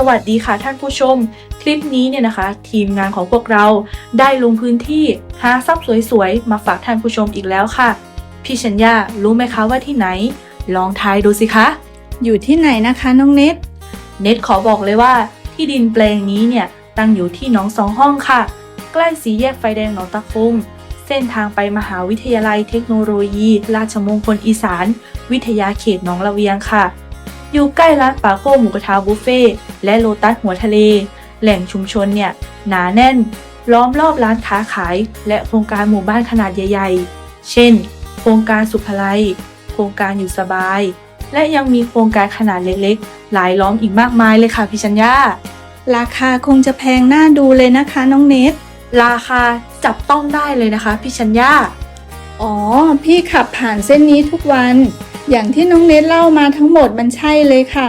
สวัสดีค่ะท่านผู้ชม คลิปนี้เนี่ยนะคะ ทีมงานของพวกเราได้ลงพื้นที่หาทรัพย์สวยๆ มาฝากท่านผู้ชมอีกแล้วค่ะ พี่ชัญญารู้ไหมคะว่าที่ไหน ลองทายดูสิคะ อยู่ที่ไหนนะคะน้องเน็ตเน็ตขอบอกเลยว่า ที่ดินแปลงนี้เนี่ยตั้งอยู่ที่หนองสองห้องค่ะ ใกล้สีแยกไฟแดงหนองตะฟุงเส้นทางไปมหาวิทยาลัยเทคโนโลยี ราชมงคลอีสาน วิทยาเขตหนองละเวียงค่ะ อยู่ใกล้ร้านปาโก้หมูกระทะบุฟเฟ่ต์และโลตัสหัวทะเล แหล่งชุมชนเนี่ยหนาแน่น ล้อมรอบร้านค้าขาย และโครงการหมู่บ้านขนาดใหญ่ๆ เช่น โครงการสุภไลยโครงการอยู่สบาย และยังมีโครงการขนาดเล็กๆ หลายล้อมอีกมากมายเลยค่ะพี่ชัญญาราคาคงจะแพงน่าดูเลยนะคะน้องเน็ตราคาจับต้องได้เลยนะคะพี่ชัญญาอ๋อ พี่ขับผ่านเส้นนี้ทุกวัน อย่างที่น้องเน็ตเล่ามาทั้งหมดมันใช่เลยค่ะ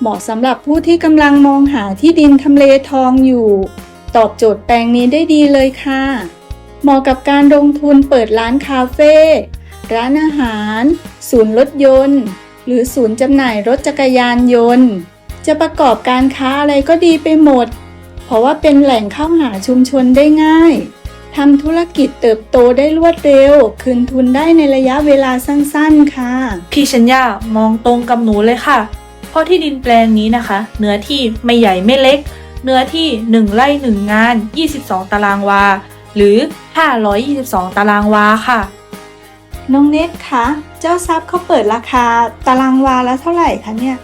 เหมาะสำหรับผู้ที่กำลังมองหาที่ดินทำเลทองอยู่ ตอบโจทย์แปลงนี้ได้ดีเลยค่ะ เหมาะกับการลงทุนเปิดร้านคาเฟ่ร้านอาหาร ศูนย์รถยนต์ หรือศูนย์จำหน่ายรถจักรยานยนต์ จะประกอบการค้าอะไรก็ดีไปหมด เพราะว่าเป็นแหล่งเข้าหาชุมชนได้ง่าย ทำธุรกิจเติบโตได้รวดเร็ว คืนทุนได้ในระยะเวลาสั้นๆค่ะ พี่ชัญญามองตรงกับหนูเลยค่ะ เพราะที่ดินแปลงนี้นะคะ เนื้อที่ไม่ใหญ่ไม่เล็ก เนื้อที่ 1 ไร่ 1 งาน 22 ตารางวา หรือ 522 ตารางวาค่ะ น้องเนตคะ เจ้าทรัพย์เขาเปิดราคาตารางวาละเท่าไหร่คะเนี่ย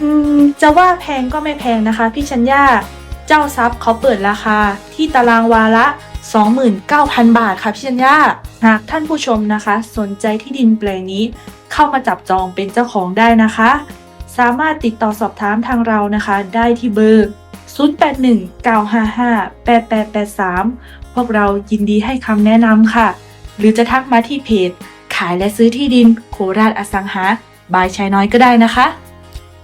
อืม จะว่าแพงก็ไม่แพงนะคะ พี่ชัญญา เจ้าทรัพย์เขาเปิดราคาที่ตารางวาละ 29,000 บาทค่ะพี่ชัญญาหากท่านผู้ชมนะคะ สนใจที่ดินแปลงนี้เข้ามาจับจองเป็นเจ้าของได้นะคะ สามารถติดต่อสอบถามทางเรานะคะ ได้ที่เบอร์ 0819558883 พวกเรายินดีให้คำแนะนำค่ะ หรือจะทักมาที่เพจ ขายและซื้อที่ดินโคราชอสังหา บายชายน้อยก็ได้นะคะ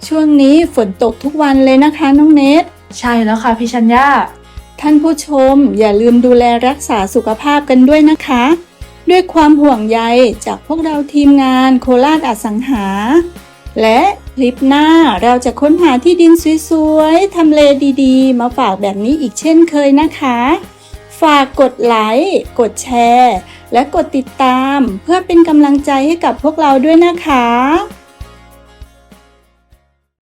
ช่วงนี้ฝนตกทุกวันเลยนะคะน้องเนตใช่แล้วค่ะพี่ชัญญา ท่านผู้ชมอย่าลืมดูแลรักษาสุขภาพกันด้วยนะคะ ด้วยความห่วงใยจากพวกเราทีมงานโคราชอสังหา และคลิปหน้าเราจะค้นหาที่ดินสวยๆทำเลดีๆ มาฝากแบบนี้อีกเช่นเคยนะคะ ฝากกดไลค์กดแชร์ และกดติดตามเพื่อเป็นกำลังใจให้กับพวกเราด้วยนะคะ